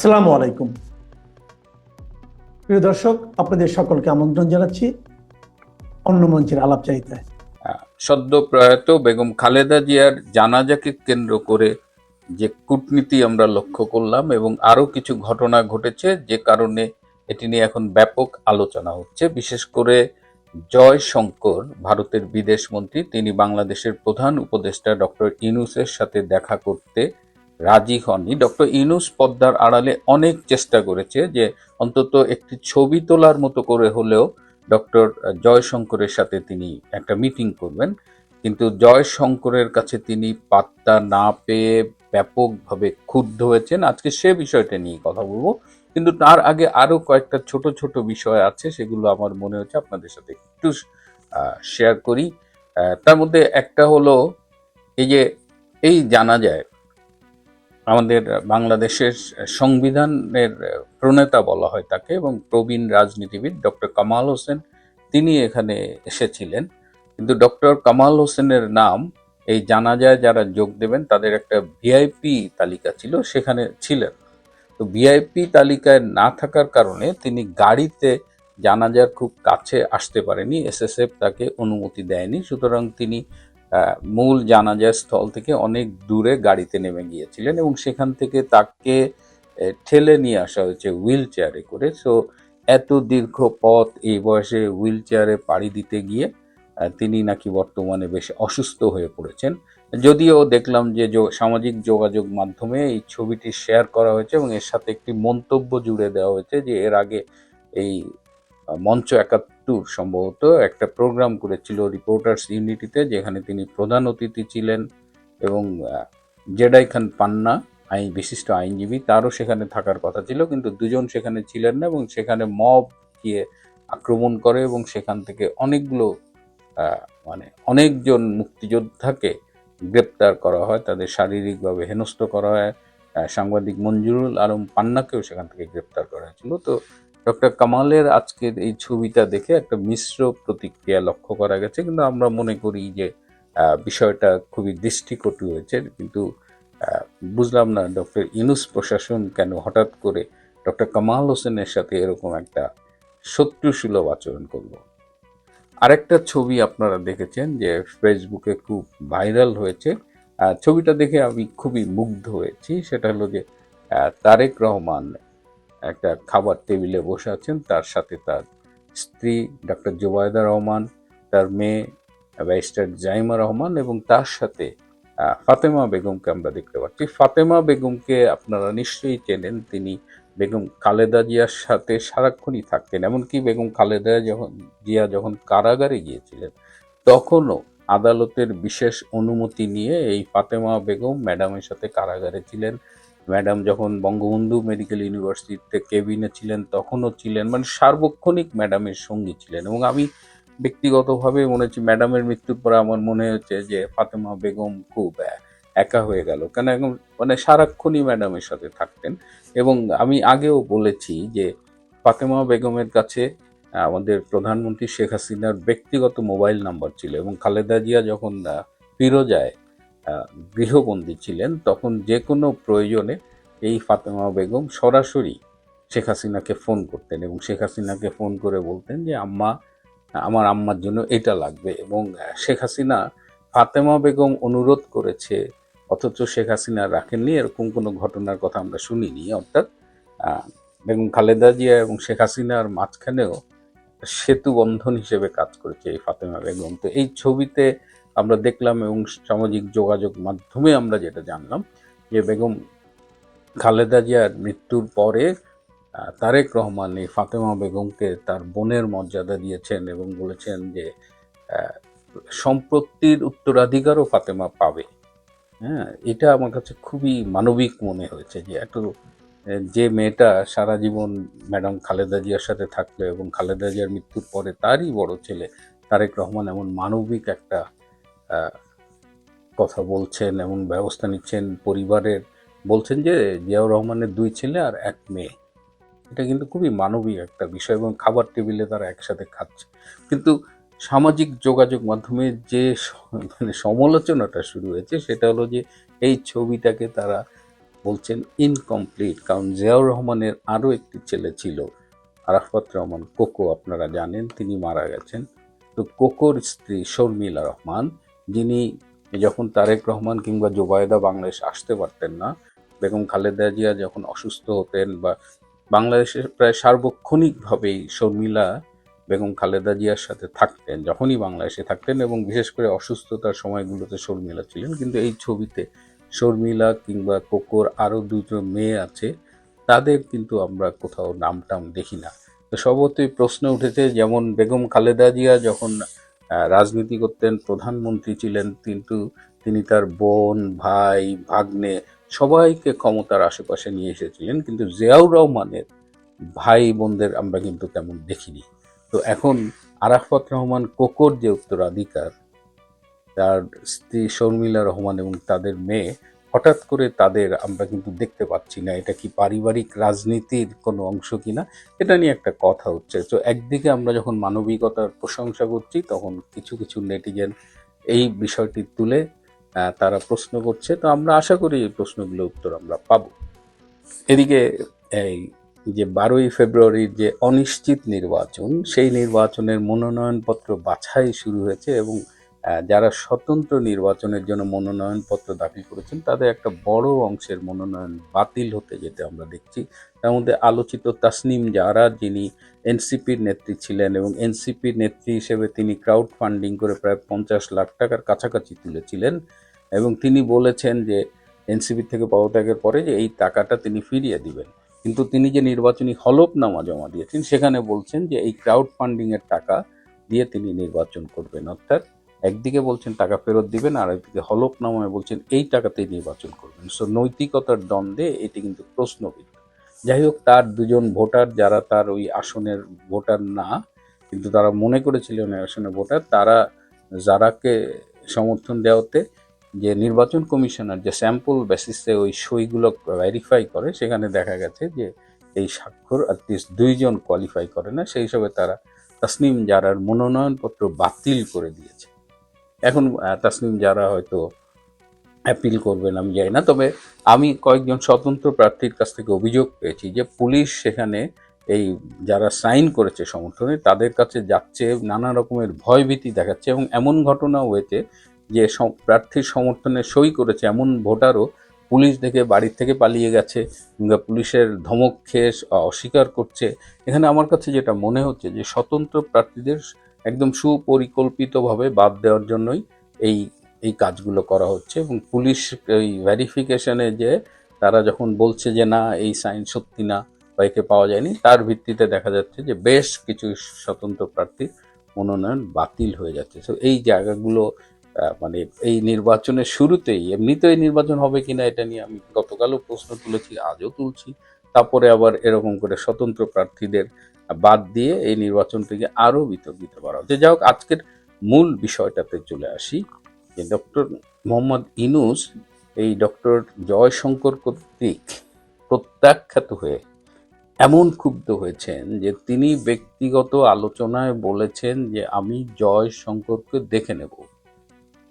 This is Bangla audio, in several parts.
আসসালামু আলাইকুম। প্রিয় দর্শক, আপনাদের সকলকে আমন্ত্রণ জানাচ্ছি অন্য মঞ্চের আলাপ চাইতায় সদ্য প্রয়াত বেগম খালেদা জিয়ার জানাজাকে কেন্দ্র করে যে কূটনীতি আমরা লক্ষ্য করলাম এবং আরও কিছু ঘটনা ঘটেছে যে কারণে এটি নিয়ে এখন ব্যাপক আলোচনা হচ্ছে। বিশেষ করে জয় শঙ্কর ভারতের বিদেশ মন্ত্রী, তিনি বাংলাদেশের প্রধান উপদেষ্টা ডক্টর ইনুসের সাথে দেখা করতে রাজি হননি। ডক্টর ইনুস পদ্মার আড়ালে অনেক চেষ্টা করেছে যে অন্তত একটি ছবি তোলার মতো করে হলেও ডক্টর জয়শঙ্করের সাথে তিনি একটা মিটিং করবেন। কিন্তু জয়শঙ্করের কাছে তিনি পাত্তা না পেয়ে ব্যাপকভাবে ক্ষুব্ধ হয়েছেন। আজকে সে বিষয়টা নিয়ে কথা বলব। কিন্তু তার আগে আরও কয়েকটা ছোট ছোট বিষয় আছে, সেগুলো আমার মনে হচ্ছে আপনাদের সাথে একটু শেয়ার করি। তার মধ্যে একটা হলো, এই যে, এই জানা যায় আমাদের বাংলাদেশের সংবিধানের প্রণেতা বলা হয় তাকে এবং প্রবীণ রাজনীতিবিদ ডক্টর কামাল হোসেন, তিনি এখানে এসেছিলেন। কিন্তু ডক্টর কামাল হোসেনের নাম, এই জানাজায় যারা যোগ দেবেন, তাদের একটা ভিআইপি তালিকা ছিল, সেখানে ছিলেন। তো ভিআইপি তালিকায় না থাকার কারণে তিনি গাড়িতে জানাজার খুব কাছে আসতে পারেনি, এসএসএফ তাকে অনুমতি দেয়নি। সুতরাং তিনি মূল জানাজার স্থল থেকে অনেক দূরে গাড়িতে নেমে গিয়েছিলেন এবং সেখান থেকে তাকে ঠেলে নিয়ে আসা হয়েছে হুইল চেয়ারে করে। সো, এত দীর্ঘ পথ এই বয়সে হুইল চেয়ারে পাড়ি দিতে গিয়ে তিনি নাকি বর্তমানে বেশ অসুস্থ হয়ে পড়েছেন। যদিও দেখলাম যে সামাজিক যোগাযোগ মাধ্যমে এই ছবিটি শেয়ার করা হয়েছে এবং এর সাথে একটি মন্তব্য জুড়ে দেওয়া হয়েছে যে এর আগে এই মঞ্চ একাত্তর সম্ভবত একটা প্রোগ্রাম করেছিল রিপোর্টার্স ইউনিটিতে যেখানে তিনি প্রধান অতিথি ছিলেন এবং জেডাই খান পান্না আইন বিশিষ্ট আইনজীবী, তারও সেখানে থাকার কথা ছিল, কিন্তু দুজন সেখানে ছিলেন না এবং সেখানে মব গিয়ে আক্রমণ করে এবং সেখান থেকে অনেকগুলো মানে অনেকজন মুক্তিযোদ্ধাকে গ্রেপ্তার করা হয়, তাদের শারীরিকভাবে হেনস্থ করা হয়। সাংবাদিক মঞ্জুরুল আলম পান্নাকেও সেখান থেকে গ্রেপ্তার করা হয়েছিল। তো ডক্টর কামালের আজকের এই ছবিটা দেখে একটা মিশ্র প্রতিক্রিয়া লক্ষ্য করা গেছে, কিন্তু আমরা মনে করি যে বিষয়টা খুবই দৃষ্টিকটু হয়েছে, কিন্তু বুঝলাম না ডক্টর ইনুস প্রশাসন কেন হঠাৎ করে ডক্টর কামাল হোসেনের সাথে এরকম একটা শত্রুসুলভ আচরণ করল। আরেকটা ছবি আপনারা দেখেছেন যে ফেসবুকে খুব ভাইরাল হয়েছে। ছবিটা দেখে আমি খুবই মুগ্ধ হয়েছি, সেটা হলো যে তারেক রহমান একটা খাবার টেবিলে বসে আছেন। তার সাথে তার স্ত্রী ডক্টর জুবায়দা রহমান, তার মেয়ে ব্যারিস্টার জাইমা রহমান এবং তার সাথে ফাতেমা বেগমকে আমরা দেখতে পাচ্ছি। ফাতেমা বেগমকে আপনারা নিশ্চয়ই চেনেন। তিনি বেগম খালেদা জিয়ার সাথে সারাক্ষণই থাকতেন। এমনকি বেগম খালেদা যখন, জিয়া যখন কারাগারে গিয়েছিলেন, তখনও আদালতের বিশেষ অনুমতি নিয়ে এই ফাতেমা বেগম ম্যাডামের সাথে কারাগারে ছিলেন। ম্যাডাম যখন বঙ্গবন্ধু মেডিকেল ইউনিভার্সিটিতে কেবিনে ছিলেন, তখনও ছিলেন মানে সার্বক্ষণিক ম্যাডামের সঙ্গী ছিলেন। এবং আমি ব্যক্তিগতভাবে মনে হচ্ছে ম্যাডামের মৃত্যুর পরে আমার মনে হচ্ছে যে ফাতেমা বেগম খুব একা হয়ে গেল। কেন এখন মানে সারাক্ষণই ম্যাডামের সাথে থাকতেন। এবং আমি আগেও বলেছি যে ফাতেমা বেগমের কাছে আমাদের প্রধানমন্ত্রী শেখ হাসিনার ব্যক্তিগত মোবাইল নাম্বার ছিল এবং খালেদা জিয়া যখন ফিরোজায় গৃহবন্দী ছিলেন, তখন যে কোনো প্রয়োজনে এই ফাতেমা বেগম সরাসরি শেখ হাসিনাকে ফোন করতেন এবং শেখ হাসিনাকে ফোন করে বলতেন যে, আম্মা, আমার আম্মার জন্য এটা লাগবে। এবং শেখ হাসিনা ফাতেমা বেগম অনুরোধ করেছে, অথচ শেখ হাসিনা রাখেননি, এরকম কোনো ঘটনার কথা আমরা শুনিনি। অর্থাৎ বেগম খালেদা জিয়া এবং শেখ হাসিনার মাঝখানেও সেতু বন্ধন হিসেবে কাজ করেছে এই ফাতেমা বেগম। তো এই ছবিতে আমরা দেখলাম এবং সামাজিক যোগাযোগ মাধ্যমে আমরা যেটা জানলাম যে বেগম খালেদা জিয়ার মৃত্যুর পরে তারেক রহমান এই ফাতেমা বেগমকে তার বোনের মর্যাদা দিয়েছেন এবং বলেছেন যে সম্পত্তির উত্তরাধিকারও ফাতেমা পাবে। হ্যাঁ এটা আমার কাছে খুবই মানবিক মনে হয়েছে যে আহ, যে মেয়েটা সারা জীবন ম্যাডাম খালেদা জিয়ার সাথে থাকল এবং খালেদা জিয়ার মৃত্যুর পরে তারই বড় ছেলে তারেক রহমান এমন মানবিক একটা কথা বলছেন, এমন ব্যবস্থা নিচ্ছেন, পরিবারের, বলছেন যে জিয়াউর রহমানের দুই ছেলে আর এক মেয়ে। এটা কিন্তু খুবই মানবিক একটা বিষয় এবং খাবার টেবিলে তারা একসাথে খাচ্ছে। কিন্তু সামাজিক যোগাযোগ মাধ্যমে যে মানে সমালোচনাটা শুরু হয়েছে, সেটা হলো যে এই ছবিটাকে তারা বলছেন ইনকমপ্লিট কারণ জিয়াউর রহমানের আরও একটি ছেলে ছিল, আরাফাত রহমান কোকো, আপনারা জানেন, তিনি মারা গেছেন। তো কোকোর স্ত্রী শর্মিলা রহমান যিনি যখন তারেক রহমান কিংবা জোবায়দা বাংলাদেশ আসতে পারতেন না, বেগম খালেদা জিয়া যখন অসুস্থ হতেন বা বাংলাদেশের প্রায় সার্বক্ষণিকভাবেই শর্মিলা বেগম খালেদা জিয়ার সাথে থাকতেন, যখনই বাংলাদেশে থাকতেন এবং বিশেষ করে অসুস্থতার সময়গুলোতে শর্মিলা ছিলেন, কিন্তু এই ছবিতে শর্মিলা কিংবা কোকোর আরও দুটো মেয়ে আছে, তাদের কিন্তু আমরা কোথাও নাম টাম দেখি না। তো স্বভাবতই প্রশ্ন উঠেছে, যেমন বেগম খালেদা জিয়া যখন রাজনীতি করতেন, প্রধানমন্ত্রী ছিলেন কিন্তু তিনি তার বোন, ভাই, ভাগ্নে সবাইকে ক্ষমতার আশেপাশে নিয়ে এসেছিলেন কিন্তু জিয়াউর রহমানের ভাই বোনদের আমরা কিন্তু তেমন দেখিনি। তো এখন আরাফাত রহমান কোকর যে উত্তরাধিকার, তার স্ত্রী শর্মিলা রহমান এবং তাদের মেয়ে হঠাৎ করে তাদের আমরা কিন্তু দেখতে পাচ্ছি না এটা কি পারিবারিক রাজনীতির কোনো অংশ কিনা, এটা নিয়ে একটা কথা হচ্ছে। তো একদিকে আমরা যখন মানবিকতার প্রশংসা করছি, তখন কিছু কিছু নেটিজেন এই বিষয়টি তুলে তারা প্রশ্ন করছে। তো আমরা আশা করি এই প্রশ্নগুলোর উত্তর আমরা পাবো। এদিকে এই যে বারোই ফেব্রুয়ারির যে অনিশ্চিত নির্বাচন, সেই নির্বাচনের মনোনয়নপত্র বাছাই শুরু হয়েছে এবং যারা স্বতন্ত্র নির্বাচনের জন্য মনোনয়নপত্র দাখিল করেছেন, তাদের একটা বড় অংশের মনোনয়ন বাতিল হতে যেতে আমরা দেখছি। তার মধ্যে আলোচিত তাসনিম জারা, যিনি এনসিপির নেত্রী ছিলেন এবং এনসিপির নেত্রী হিসেবে তিনি ক্রাউড ফান্ডিং করে প্রায় পঞ্চাশ লাখ টাকার কাছাকাছি তুলেছিলেন এবং তিনি বলেছেন যে এনসিপি থেকে পদত্যাগের পরে যে এই টাকাটা তিনি ফিরিয়ে দিবেন। কিন্তু তিনি যে নির্বাচনী হলফনামা জমা দিয়েছেন, সেখানে বলছেন যে এই ক্রাউড ফান্ডিংয়ের টাকা দিয়ে তিনি নির্বাচন করবেন। অর্থাৎ একদিকে বলছেন টাকা ফেরত দিবেন, আর একদিকে হলফনামায় বলছেন এই টাকাতেই নির্বাচন করবেন। সো নৈতিকতার দ্বন্দ্বে এটি কিন্তু প্রশ্নবিদ্ধ যাই হোক, তার দুজন ভোটার যারা তার ওই আসনের ভোটার না, কিন্তু তারা মনে করেছিলেন আসনের ভোটার, তারা যারাকে সমর্থন দেওয়াতে যে নির্বাচন কমিশনার যে স্যাম্পল বেসিসে ওই সইগুলো ভেরিফাই করে, সেখানে দেখা গেছে যে এই স্বাক্ষর অ্যাটলিস্ট দুইজন কোয়ালিফাই করে না। সেই হিসাবে তারা তাসনিম জারার মনোনয়নপত্র বাতিল করে দিয়েছে। এখন আহ, তাসনিম যারা হয়তো অ্যাপিল করবেন আমি জানি না তবে আমি কয়েকজন স্বতন্ত্র প্রার্থীর কাছ থেকে অভিযোগ পেয়েছি যে পুলিশ সেখানে এই যারা সাইন করেছে সমর্থনে তাদের কাছে যাচ্ছে নানা রকমের ভয়ভীতি দেখাচ্ছে এবং এমন ঘটনা হয়েছে যে প্রার্থীর সমর্থনে সই করেছে এমন ভোটারও পুলিশ দেখে বাড়ির থেকে পালিয়ে গেছে কিংবা পুলিশের ধমক খেয়ে অস্বীকার করছে। এখানে আমার কাছে যেটা মনে হচ্ছে যে স্বতন্ত্র প্রার্থীদের একদম সুপরিকল্পিতভাবে বাদ দেওয়ার জন্যই এই এই কাজগুলো করা হচ্ছে এবং পুলিশ এই ভেরিফিকেশনে যে তারা যখন বলছে যে না, এই সাইন সত্যি না বা একে পাওয়া যায়নি, তার ভিত্তিতে দেখা যাচ্ছে যে বেশ কিছু স্বতন্ত্র প্রার্থীর মনোনয়ন বাতিল হয়ে যাচ্ছে। তো এই জায়গাগুলো মানে এই নির্বাচনের শুরুতেই এমনিতেই নির্বাচন হবে কিনা এটা নিয়ে আমি গতকালও প্রশ্ন তুলেছি, আজও তুলছি। তারপরে আবার এরকম করে স্বতন্ত্র প্রার্থীদের বাদ দিয়ে এই নির্বাচনটিকে আরও বিতর্কিত করা হচ্ছে। যাই হোক, আজকের মূল বিষয়টাতে চলে আসি যে ডক্টর মোহাম্মদ ইনুস, এই ডক্টর জয়শঙ্কর কর্তৃক প্রত্যাখ্যাত হয়ে এমন ক্ষুব্ধ হয়েছেন যে তিনি ব্যক্তিগত আলোচনায় বলেছেন যে আমি জয়শঙ্করকে দেখে নেব।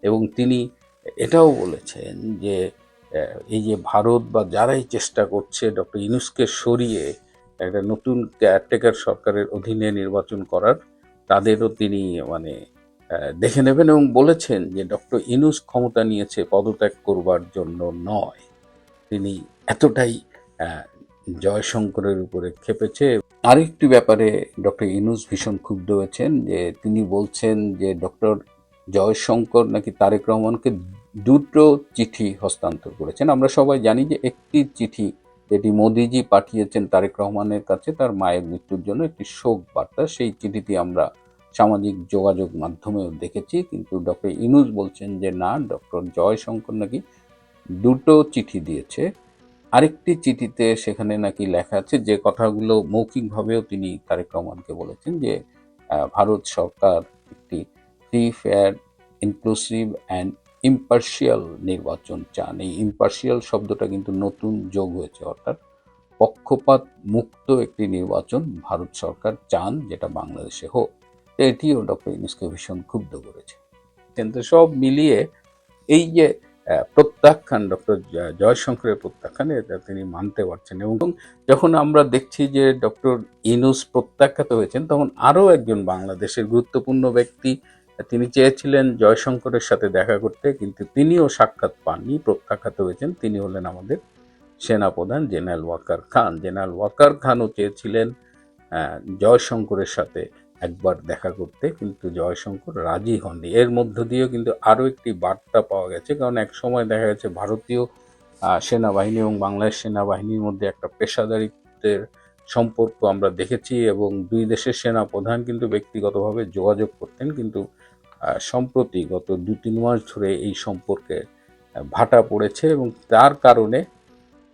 এবং তিনি এটাও বলেছেন যে এই যে ভারত বা যারাই চেষ্টা করছে ডক্টর ইনুসকে সরিয়ে একটা নতুন কেয়ারটেকার সরকারের অধীনে নির্বাচন করার, তাদেরও তিনি মানে দেখে নেবেন এবং বলেছেন যে ডক্টর ইনুস ক্ষমতা নিয়েছে পদত্যাগ করবার জন্য নয়। তিনি এতটাই জয়শঙ্করের উপরে খেপেছে। আরেকটি ব্যাপারে ডক্টর ইনুস ভীষণ ক্ষুব্ধ হয়েছেন যে তিনি বলছেন যে ডক্টর জয়শঙ্কর নাকি তারেক রহমানকে দুটো চিঠি হস্তান্তর করেছেন। আমরা সবাই জানি যে একটি চিঠি যেটি মোদিজি পাঠিয়েছেন তারেক রহমানের কাছে তার মায়ের মৃত্যুর জন্য একটি শোক বার্তা। সেই চিঠিটি আমরা সামাজিক যোগাযোগ মাধ্যমেও দেখেছি, কিন্তু ডক্টর ইনুস বলছেন যে না, ডক্টর জয়শঙ্কর নাকি দুটো চিঠি দিয়েছে। আরেকটি চিঠিতে সেখানে নাকি লেখা আছে যে কথাগুলো মৌখিকভাবেও তিনি তারেক রহমানকে বলেছেন যে ভারত সরকার একটি free fair inclusive and impartial নির্বাচন চান। এই ইম্পার্শিয়াল শব্দটা কিন্তু নতুন যোগ হয়েছে, অর্থাৎ পক্ষপাত মুক্ত একটি নির্বাচন ভারত সরকার চান যেটা বাংলাদেশে হোক। তো এটিও ডক্টর ইউনুসকে ভীষণ ক্ষুব্ধ করেছে। কিন্তু সব মিলিয়ে এই যে প্রত্যাখ্যান ডক্টর জয়শঙ্করের প্রত্যাখ্যান এটা তিনি মানতে পারছেন এবং যখন আমরা দেখছি যে ডক্টর ইনুস প্রত্যাখ্যাত হয়েছেন, তখন আরও একজন বাংলাদেশের গুরুত্বপূর্ণ ব্যক্তি তিনি চেয়েছিলেন জয়শঙ্করের সাথে দেখা করতে, কিন্তু তিনিও সাক্ষাৎ পাননি, প্রত্যাখ্যাত হয়েছেন। তিনি হলেন আমাদের সেনাপ্রধান জেনারেল ওয়াকার খান। জেনারেল ওয়াকার খানও চেয়েছিলেন জয়শঙ্করের সাথে একবার দেখা করতে, কিন্তু জয়শঙ্কর রাজি হননি। এর মধ্য দিয়েও কিন্তু আরও একটি বার্তা পাওয়া গেছে, কারণ এক সময় দেখা গেছে ভারতীয় সেনাবাহিনী এবং বাংলাদেশ সেনাবাহিনীর মধ্যে একটা পেশাদারিত্বের সম্পর্ক আমরা দেখেছি এবং দুই দেশের সেনা প্রধান কিন্তু ব্যক্তিগতভাবে যোগাযোগ করতেন, কিন্তু সম্প্রতি গত দু তিন মাস ধরে এই সম্পর্কে ভাটা পড়েছে এবং তার কারণে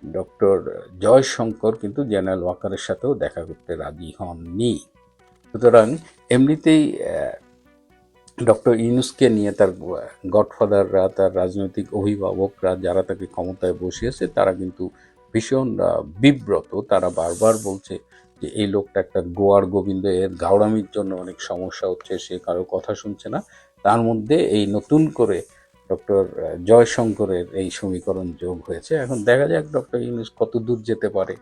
ডক্টর জয়শঙ্কর কিন্তু জেনারেল ওয়াকারের সাথেও দেখা করতে রাজি হননি। সুতরাং এমনিতেই ডক্টর ইউনুসকে নিয়ে তার গডফাদাররা, তার রাজনৈতিক অভিভাবকরা যারা তাকে ক্ষমতায় বসিয়েছে, তারা কিন্তু ভীষণ বিব্রত। তারা বারবার বলছে যে এই লোকটা একটা গোয়ার গোবিন্দ এর গাওড়ামির জন্য অনেক সমস্যা হচ্ছে, সে কারও কথা শুনছে না। তার মধ্যে এই নতুন করে ডক্টর জয়শঙ্করের এই সমীকরণ যোগ হয়েছে। এখন দেখা যাক ডক্টর ইউনুস কত দূর যেতে পারে।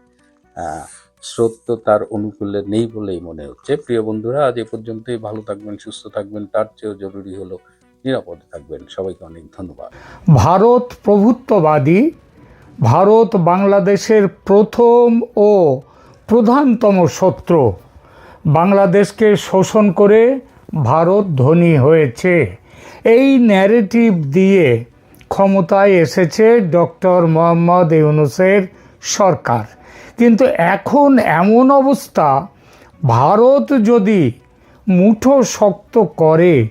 স্রোত তো তার অনুকূলে নেই বলেই মনে হচ্ছে। প্রিয় বন্ধুরা, আজ এ পর্যন্তই। ভালো থাকবেন, সুস্থ থাকবেন। তার চেয়েও জরুরি হলো নিরাপদে থাকবেন। সবাইকে অনেক ধন্যবাদ। ভারত প্রভুত্ববাদী, ভারত বাংলাদেশের প্রথম ও প্রধানতম শত্রু। বাংলাদেশকে শোষণ করে ভারত ধনী হয়েছে। এই ন্যারেটিভ দিয়ে ক্ষমতায় এসেছে ডক্টর মোহাম্মদ ইউনুসের সরকার। কিন্তু এখন এমন অবস্থা, ভারত যদি মুঠো শক্ত করে,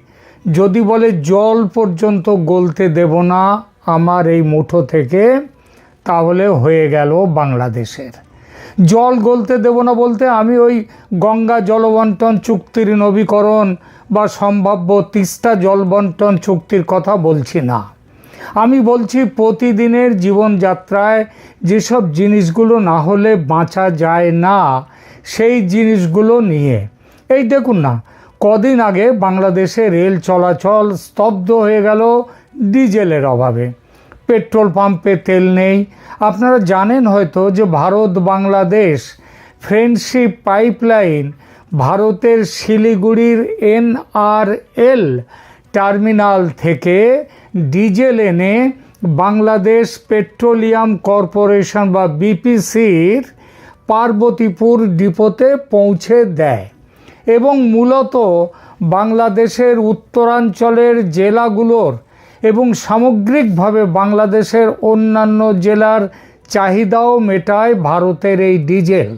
যদি বলে জল পর্যন্ত গলতে দেব না আমার এই মুঠো থেকে, তাহলে হয়ে গেল বাংলাদেশের। জল গলতে দেব না বলতে আমি ওই গঙ্গা জলবন্টন চুক্তির নবীকরণ বা সম্ভাব্য তিস্তা জলবন্টন চুক্তির কথা বলছি না। আমি বলছি প্রতিদিনের জীবনযাত্রায় যেসব জিনিসগুলো না হলে বাঁচা যায় না, সেই জিনিসগুলো নিয়ে। এই দেখুন না, কদিন আগে বাংলাদেশে রেল চলাচল স্তব্ধ হয়ে গেল ডিজেলের অভাবে। পেট্রোল পাম্পে তেল নেই। আপনারা জানেন হয়তো যে ভারত, বাংলাদেশ ফ্রেন্ডশিপ পাইপলাইন ভারতের শিলিগুড়ির এনআরএল টার্মিনাল থেকে ডিজেল এনে বাংলাদেশ পেট্রোলিয়াম কর্পোরেশন বা বিপিসির পার্বতীপুর ডিপোতে পৌঁছে দেয় এবং মূলত বাংলাদেশের উত্তরাঞ্চলের জেলাগুলোর এবং সামগ্রিকভাবে বাংলাদেশের অন্যান্য জেলার চাহিদাও মেটায় ভারতের এই ডিজেল।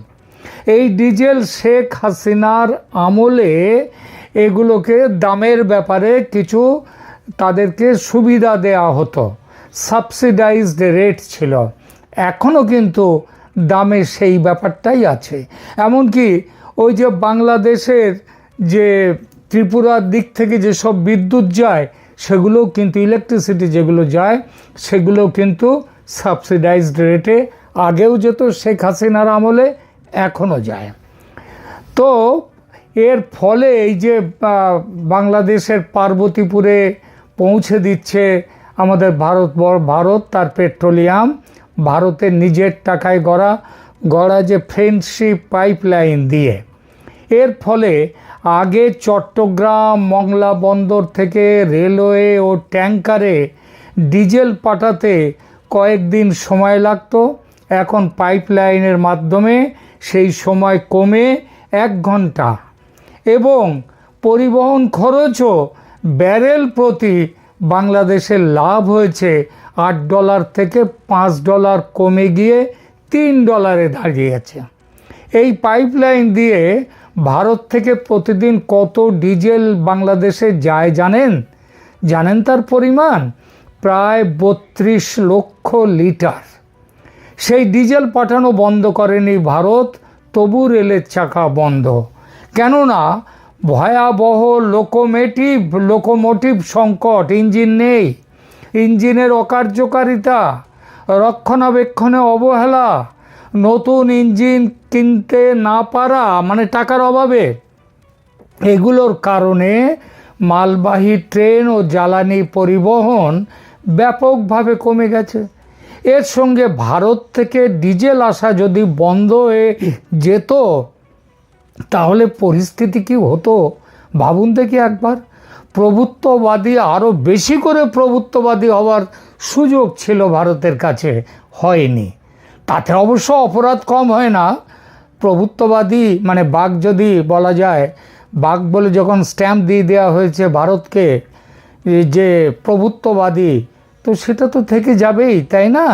এই ডিজেল শেখ হাসিনার আমলে এগুলোকে দামের ব্যাপারে কিছু তাদেরকে সুবিধা দেওয়া হতো। সাবসিডাইজড রেট ছিল। এখনও কিন্তু দামে সেই ব্যাপারটাই আছে। এমনকি ওই যে বাংলাদেশের যে ত্রিপুরার দিক থেকে যেসব বিদ্যুৎ যায় সেগুলোও কিন্তু ইলেকট্রিসিটি যেগুলো যায়, সেগুলোও কিন্তু সাবসিডাইজড রেটে আগেও যেত শেখ হাসিনার আমলে, এখনও যায়। তো এর ফলে এই যে বাংলাদেশের পার্বতীপুরে পৌঁছে দিচ্ছে আমাদের ভারত ভারত, তার পেট্রোলিয়াম। ভারতের নিজের টাকায় গড়া গড়া যে ফ্রেন্ডশিপ পাইপলাইন দিয়ে। এর ফলে আগে চট্টগ্রাম, মংলা বন্দর থেকে রেলওয়ে ও ট্যাঙ্কারে ডিজেল পাঠাতে কয়েকদিন সময় লাগতো। এখন পাইপলাইনের মাধ্যমে সেই সময় কমে এক ঘণ্টা। এবং পরিবহন খরচও ব্যারেল প্রতি বাংলাদেশের লাভ হয়েছে। আট ডলার থেকে পাঁচ ডলার কমে গিয়ে তিন ডলারে দাঁড়িয়েছে। এই পাইপলাইন দিয়ে ভারত থেকে প্রতিদিন কত ডিজেল বাংলাদেশে যায় জানেন? জানেন তার পরিমাণ? প্রায় বত্রিশ লক্ষ লিটার। সেই ডিজেল পাঠানো বন্ধ করেনি ভারত, তবু রেলের চাকা বন্ধ। কেননা, ভয়াবহ লোকোমেটিভ লোকোমোটিভ সংকট, ইঞ্জিন নেই। ইঞ্জিনের অকার্যকারিতা, রক্ষণাবেক্ষণে অবহেলা নতুন ইঞ্জিন কিনতে না পারা মানে টাকার অভাবে। এগুলোর কারণে মালবাহী ট্রেন ও জ্বালানি পরিবহন ব্যাপকভাবে কমে গেছে। এর সঙ্গে ভারত থেকে ডিজেল আসা যদি বন্ধ হয়ে যেত, তাহলে পরিস্থিতি কি হতো? ভাবুন দেখি একবার। প্রভুত্ববাদী আরও বেশি করে প্রভুত্ববাদী হওয়ার সুযোগ ছিল ভারতের কাছে, হয়নি। তাতে অবশ্য অপরাধ কম হয় না। প্রভুত্ববাদী মানে বাঘ যদি বলা যায়, বাঘ বলে যখন স্ট্যাম্প দিয়ে দেওয়া হয়েছে ভারতকে যে প্রভুত্ববাদী, তো সেটা তো থেকে যাবেই, তাই না?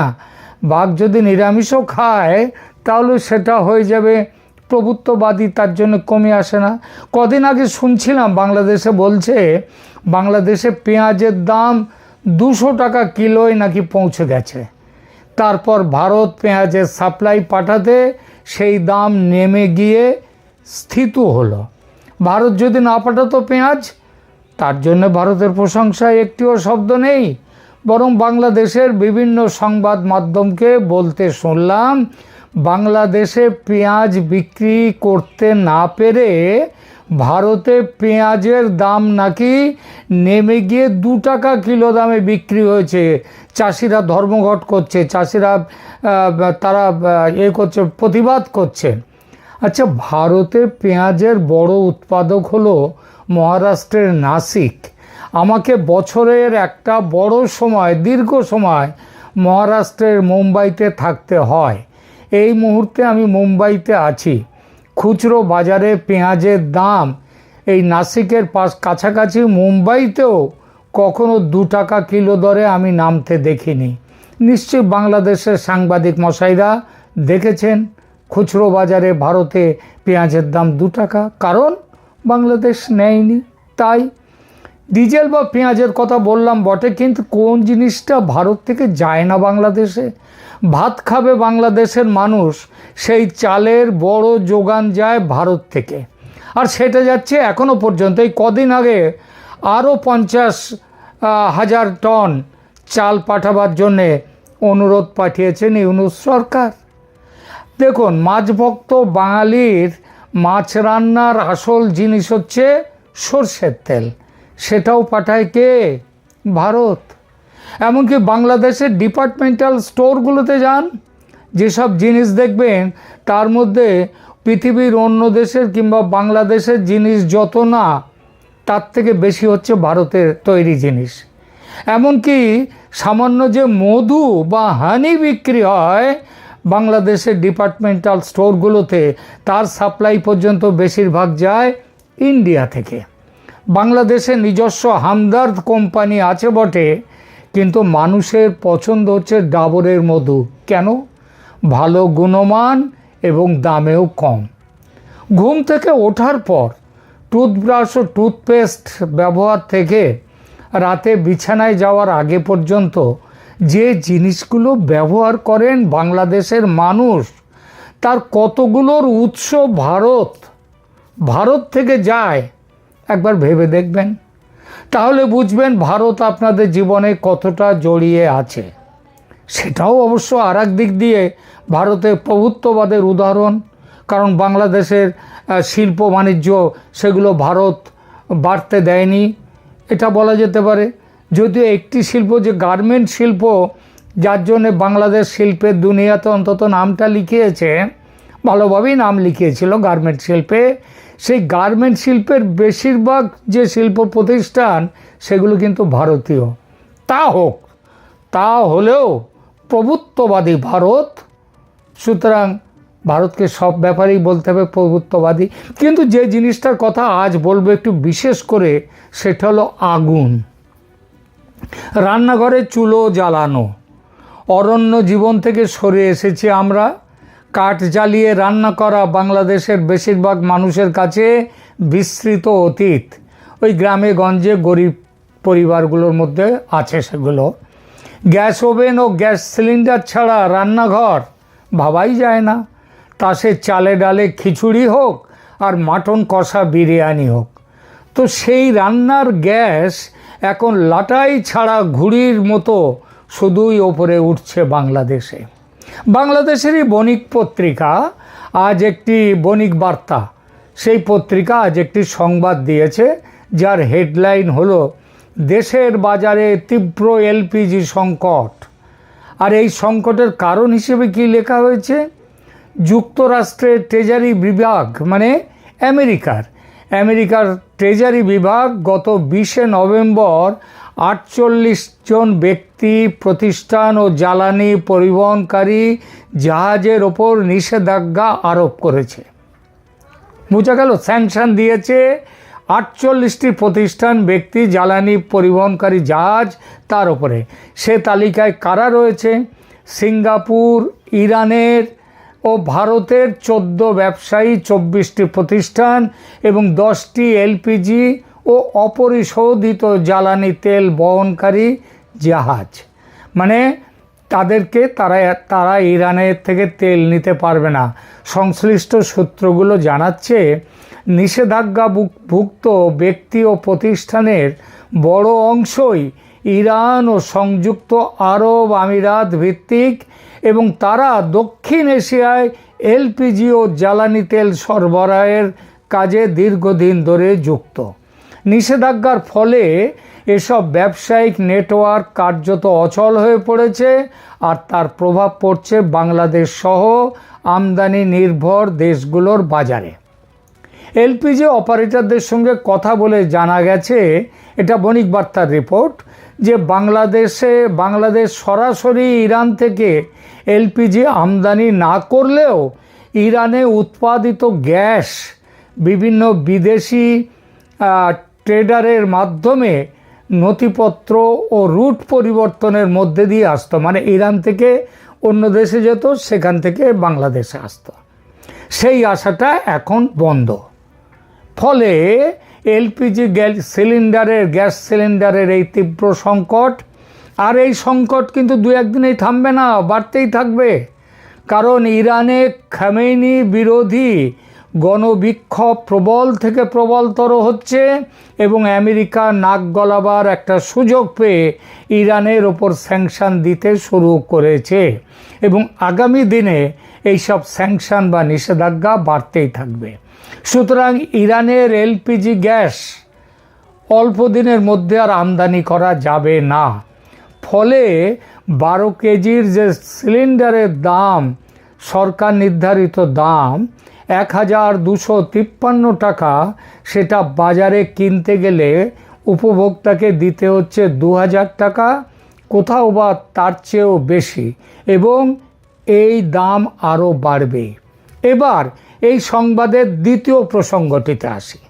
বাঘ যদি নিরামিষও খায়, তাহলে সেটা হয়ে যাবে প্রভুত্ববাদী, তার জন্য কমে আসে না। কদিন আগে শুনছিলাম, বাংলাদেশে বলছে, বাংলাদেশে পেঁয়াজের দাম দুশো টাকা কিলোয় নাকি পৌঁছে গেছে। তারপর ভারত পেঁয়াজের সাপ্লাই পাঠাতে সেই দাম নেমে গিয়ে স্থিত হলো। ভারত যদি না পাঠাতো পেঁয়াজ, তার জন্য ভারতের প্রশংসায় একটিও শব্দ নেই। বরং বাংলাদেশের বিভিন্ন সংবাদ মাধ্যমকে বলতে শুনলাম, বাংলাদেশে পেঁয়াজ বিক্রি করতে না পেরে ভারতে পেঁয়াজের দাম নাকি নেমে গিয়ে দু টাকা কিলো দামে বিক্রি হয়েছে। চাষিরা ধর্মঘট করছে, চাষিরা তারা এ করছে, প্রতিবাদ করছে। আচ্ছা ভারতে পেঁয়াজের বড় উৎপাদক হলো মহারাষ্ট্রের নাসিক। আমাকে বছরের একটা বড় সময়, দীর্ঘ সময় মহারাষ্ট্রের মুম্বাইতে থাকতে হয়। এই মুহূর্তে আমি মুম্বাইতে আছি। খুচরো বাজারে পেঁয়াজের দাম। এই নাসিকের পাশ কাছাকাছি মুম্বাইতেও কখনো দু টাকা কিলো দরে আমি নামতে দেখিনি। নিশ্চয়ই বাংলাদেশের সাংবাদিক মশাইরা দেখেছেন, খুচরো বাজারে ভারতে পেঁয়াজের দাম দু টাকা। কারণ বাংলাদেশ নেয়নি, তাই ডিজেল বা পেঁয়াজের কথা বললাম বটে, কিন্তু কোন জিনিসটা ভারত থেকে যায় না বাংলাদেশে? ভাত খাবে বাংলাদেশের মানুষ, সেই চালের বড় যোগান যায় ভারত থেকে। আর সেটা যাচ্ছে এখনও পর্যন্ত, এই কদিন আগে আরও পঞ্চাশ হাজার টন চাল পাঠাবার জন্যে অনুরোধ পাঠিয়েছেন ইউনুস সরকার। দেখুন, মাছভক্ত বাঙালির মাছ রান্নার আসল জিনিস হচ্ছে সর্ষের তেল। সেটাও পাঠায় কে? ভারত। এমনকি বাংলাদেশের ডিপার্টমেন্টাল স্টোরগুলোতে যান, যেসব জিনিস দেখবেন, তার মধ্যে পৃথিবীর অন্য দেশের কিংবা বাংলাদেশের জিনিস যত না, তার থেকে বেশি হচ্ছে ভারতের তৈরি জিনিস। এমনকি সামান্য যে মধু বা হানি বিক্রি হয় বাংলাদেশের ডিপার্টমেন্টাল স্টোরগুলোতে তার সাপ্লাই পর্যন্ত বেশিরভাগ যায় ইন্ডিয়া থেকে। বাংলাদেশে নিজস্ব হামদার্দ কোম্পানি আছে বটে, কিন্তু মানুষের পছন্দ হচ্ছে ডাবরের মধু। কেন? ভালো গুণমান এবং দামেও কম। ঘুম থেকে ওঠার পর টুথব্রাশ ও টুথপেস্ট ব্যবহার থেকে রাতে বিছানায় যাওয়ার আগে পর্যন্ত যে জিনিসগুলো ব্যবহার করেন বাংলাদেশের মানুষ, তার কতগুলোর উৎস ভারত? ভারত থেকে যায় একবার ভেবে দেখবেন। তাহলে বুঝবেন ভারত আপনাদের জীবনে কতটা জড়িয়ে আছে। সেটাও অবশ্য আর দিক দিয়ে ভারতের প্রভুত্ববাদের উদাহরণ, কারণ বাংলাদেশের শিল্প, বাণিজ্য সেগুলো ভারত বাড়তে দেয়নি। এটা বলা যেতে পারে। যদিও একটি শিল্প যে গার্মেন্ট শিল্প, যার জন্যে বাংলাদেশ শিল্পের দুনিয়াতে অন্তত নামটা লিখিয়েছে, ভালোভাবেই নাম লিখিয়েছিল গার্মেন্ট শিল্পে। সেই গার্মেন্ট শিল্পের বেশিরভাগ যে শিল্প প্রতিষ্ঠান, সেগুলো কিন্তু ভারতীয়। তা হোক, তা হলেও প্রভুত্ববাদী ভারত, সুতরাং ভারতকে সব ব্যাপারেই বলতে হবে প্রভুত্ববাদী। কিন্তু যে জিনিসটার কথা আজ বলব একটু বিশেষ করে, সেটা হলো আগুন। রান্নাঘরে চুলো জ্বালানো। অরণ্য জীবন থেকে সরে এসেছি আমরা। কাঠ জ্বালিয়ে রান্না করা বাংলাদেশের বেশিরভাগ মানুষের কাছে বিস্তৃত অতীত। ওই গ্রামে, গঞ্জে গরিব পরিবারগুলোর মধ্যে আছে সেগুলো। গ্যাস ওভেন ও গ্যাস সিলিন্ডার ছাড়া রান্নাঘর ভাবাই যায় না। তা সে চালে ডালে খিচুড়ি হোক আর মাটন কষা বিরিয়ানি হোক। তো সেই রান্নার গ্যাস এখন লাটাই ছাড়া ঘুড়ির মতো শুধুই ওপরে উঠছে বাংলাদেশে। বাংলাদেশেরই বণিক পত্রিকা আজ একটি বণিক বার্তা। সেই পত্রিকা আজ একটি সংবাদ দিয়েছে, যার হেডলাইন হলো, দেশের বাজারে তীব্র এলপিজি সংকট। আর এই সংকটের কারণ হিসেবে কি লেখা হয়েছে? যুক্তরাষ্ট্রের ট্রেজারি বিভাগ মানে আমেরিকার। আমেরিকার ট্রেজারি বিভাগ গত বিশে নভেম্বর আটচল্লিশ জন ব্যক্তি, প্রতিষ্ঠান ও জ্বালানি পরিবহনকারী জাহাজের ওপর নিষেধাজ্ঞা আরোপ করেছে। বোঝা গেল স্যাংশন দিয়েছে আটচল্লিশটি প্রতিষ্ঠান, ব্যক্তি, জ্বালানি পরিবহনকারী জাহাজ তার ওপরে। সে তালিকায় কারা রয়েছে? সিঙ্গাপুর, ইরানের ও ভারতের চোদ্দ ব্যবসায়ী, চব্বিশটি প্রতিষ্ঠান এবং দশটি এলপিজি ও অপরিশোধিত জ্বালানি তেল বহনকারী জাহাজ। মানে তাদেরকে তারা তারা ইরানের থেকে তেল নিতে পারবে না। সংশ্লিষ্ট সূত্রগুলো জানাচ্ছে নিষেধাজ্ঞাভুক্ত ভুক্ত ব্যক্তি ও প্রতিষ্ঠানের বড় অংশই ইরান ও সংযুক্ত আরব আমিরাত ভিত্তিক এবং তারা দক্ষিণ এশিয়ায় এলপিজি ও জ্বালানি তেল সরবরাহের কাজে দীর্ঘদিন ধরে যুক্ত। নিষেধাজ্ঞার ফলে এসব ব্যবসায়িক নেটওয়ার্ক কার্যত অচল হয়ে পড়েছে আর তার প্রভাব পড়ছে বাংলাদেশ সহ আমদানি নির্ভর দেশগুলোর বাজারে। এলপিজি অপারেটরদের সঙ্গে কথা বলে জানা গেছে, এটা বণিক বার্তার রিপোর্ট, যে বাংলাদেশে, বাংলাদেশ সরাসরি ইরান থেকে এলপিজি আমদানি না করলেও ইরানে উৎপাদিত গ্যাস, বিভিন্ন বিদেশি ট্রেডারের মাধ্যমে নথিপত্র ও রুট পরিবর্তনের মধ্যে দিয়ে আসতো। মানে ইরান থেকে অন্য দেশে যেত, সেখান থেকে বাংলাদেশে আসতো। সেই আশাটা এখন বন্ধ। ফলে এলপিজি গ্যাস সিলিন্ডারের গ্যাস সিলিন্ডারের এই তীব্র সংকট, আর এই সংকট কিন্তু দু একদিনেই থামবে না, বাড়তেই থাকবে। কারণ ইরানে খামেনি বিরোধী গণবিক্ষোভ প্রবল থেকে প্রবলতর হচ্ছে এবং আমেরিকা নাক গলাবার একটা সুযোগ পেয়ে ইরানের ওপর স্যাংশন দিতে শুরু করেছে। এবং আগামী দিনে এইসব স্যাংশন বা নিষেধাজ্ঞা বাড়তেই থাকবে। সুতরাং ইরানের এলপিজি গ্যাস অল্প দিনের মধ্যে আর আমদানি করা যাবে না। ফলে বারো কেজির যে সিলিন্ডারের দাম, সরকার নির্ধারিত দাম এক হাজার দুশো তিপ্পান্ন টাকা সেটা বাজারে কিনতে গেলে উপভোক্তাকে দিতে হচ্ছে দু হাজার টাকা। কোথাও বা তার চেয়েও বেশি এবং এই দাম আরও বাড়বে। এবার এই সংবাদের দ্বিতীয় প্রসঙ্গটিতে আসি।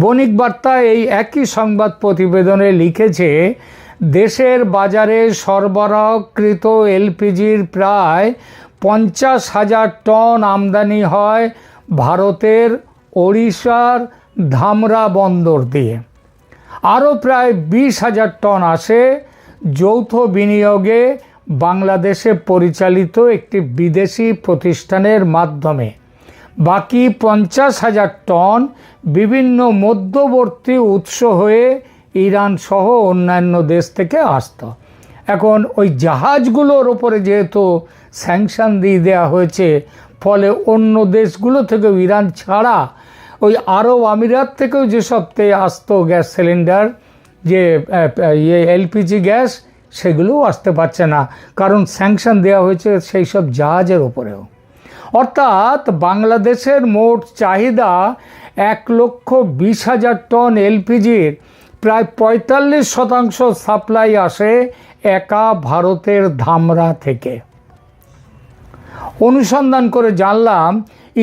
বণিক বার্তা এই একই সংবাদ প্রতিবেদনে লিখেছে, দেশের বাজারে সরবরাহকৃত এলপিজির প্রায় পঞ্চাশ হাজার টন আমদানি হয় ভারতের ওড়িশার ধামরা বন্দর দিয়ে। আরও প্রায় বিশ হাজার টন আসে যৌথ বিনিয়োগে বাংলাদেশে পরিচালিত একটি বিদেশি প্রতিষ্ঠানের মাধ্যমে। বাকি পঞ্চাশ হাজার টন বিভিন্ন মধ্যবর্তী উৎস হয়ে ইরান সহ অন্যান্য দেশ থেকে আসত। এখন ওই জাহাজগুলোর ওপরে যেহেতু স্যাংশন দিয়ে দেওয়া হয়েছে ফলে অন্য দেশগুলো থেকেও ইরান ছাড়া ওই আরব আমিরাত থেকেও যেসব তে আসতো গ্যাস সিলিন্ডার, যে ইয়ে এলপিজি গ্যাস, সেগুলোও আসতে পারছে না। কারণ স্যাংশন দেওয়া হয়েছে সেই সব জাহাজের ওপরেও। অর্থাৎ বাংলাদেশের মোট চাহিদা এক লক্ষ বিশ হাজার টন এলপিজির। প্রায় পঁয়তাল্লিশ শতাংশ সাপ্লাই আসে একা ভারতের ধামরা থেকে। অনুসন্ধান করে জানলাম,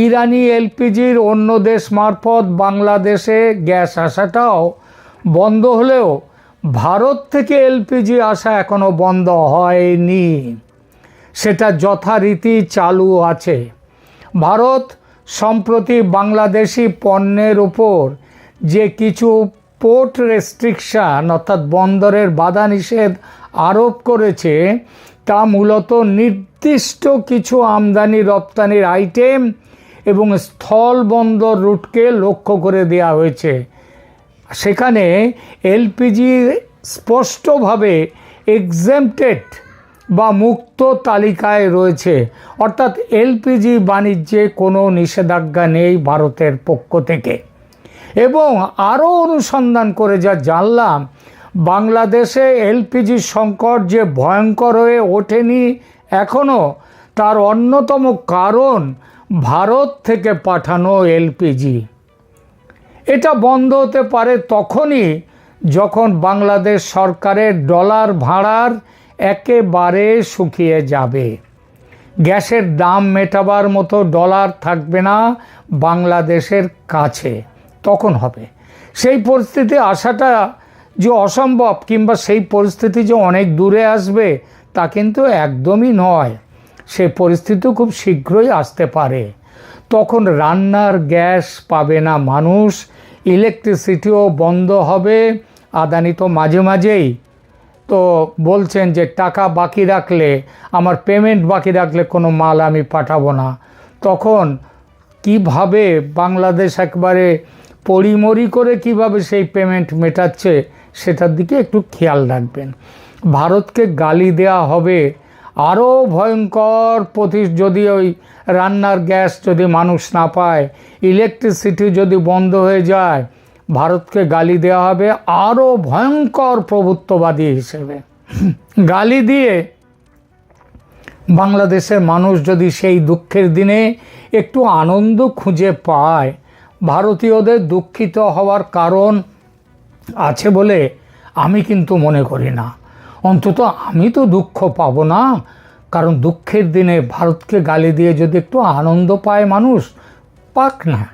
ইরানি এলপিজির অন্য দেশ মারফত বাংলাদেশে গ্যাস আসাটাও বন্ধ হলেও ভারত থেকে এলপিজি আসা এখনও বন্ধ হয়নি। সেটা যথারীতি চালু আছে। ভারত, সম্প্রতি বাংলাদেশি পণ্যের উপর যে কিছু পোর্ট রেস্ট্রিকশান, অর্থাৎ বন্দরের বাধা নিষেধ আরোপ করেছে তা মূলত নির্দিষ্ট কিছু আমদানি রপ্তানির আইটেম এবং স্থল বন্দর রুটকে লক্ষ্য করে দেওয়া হয়েছে। সেখানে এলপিজি স্পষ্টভাবে এক্সেমটেড বা মুক্ত তালিকায় রয়েছে। অর্থাৎ এলপিজি বাণিজ্যে কোনো নিষেধাজ্ঞা নেই ভারতের পক্ষ থেকে। এবং আরও অনুসন্ধান করে যা জানলাম বাংলাদেশে এলপিজি সংকট যে ভয়ঙ্কর হয়ে ওঠেনি এখনও তার অন্যতম কারণ ভারত থেকে পাঠানো এলপিজি। এটা বন্ধ হতে পারে তখনই যখন বাংলাদেশ সরকারের ডলার ভাড়ার একেবারে শুকিয়ে যাবে। গ্যাসের দাম মেটাবার মতো ডলার থাকবে না বাংলাদেশের কাছে। তখন হবে। সেই পরিস্থিতি আসাটা যে অসম্ভব কিংবা সেই পরিস্থিতি যে অনেক দূরে আসবে, তা কিন্তু একদমই নয়। সে পরিস্থিতি খুব শীঘ্রই আসতে পারে। তখন রান্নার গ্যাস পাবে না মানুষ, ইলেকট্রিসিটিও বন্ধ হবে, আদানি তো মাঝে মাঝেই। তো বলছেন যে টাকা বাকি রাখলে, আমার পেমেন্ট বাকি রাখলে কোনো মাল আমি পাঠাবো না। তখন কীভাবে বাংলাদেশ একবারে পরিমরি করে কীভাবে সেই পেমেন্ট মেটাচ্ছে সেটার দিকে একটু খেয়াল রাখবেন। ভারতকে গালি দেয়া হবে আরও ভয়ঙ্কর প্রতি যদি ওই রান্নার গ্যাস যদি মানুষ না পায়, ইলেকট্রিসিটি যদি বন্ধ হয়ে যায়, ভারতকে গালি দেওয়া হবে আরও ভয়ঙ্কর প্রভুত্ববাদী হিসেবে। গালি দিয়ে বাংলাদেশের মানুষ যদি সেই দুঃখের দিনে একটু আনন্দ খুঁজে পায়, ভারতীয়দের দুঃখিত হওয়ার কারণ আছে বলে আমি কিন্তু মনে করি না। অন্তত আমি তো দুঃখ পাবো না। কারণ দুঃখের দিনে ভারতকে গালি দিয়ে যদি একটু আনন্দ পায় মানুষ, পাক না।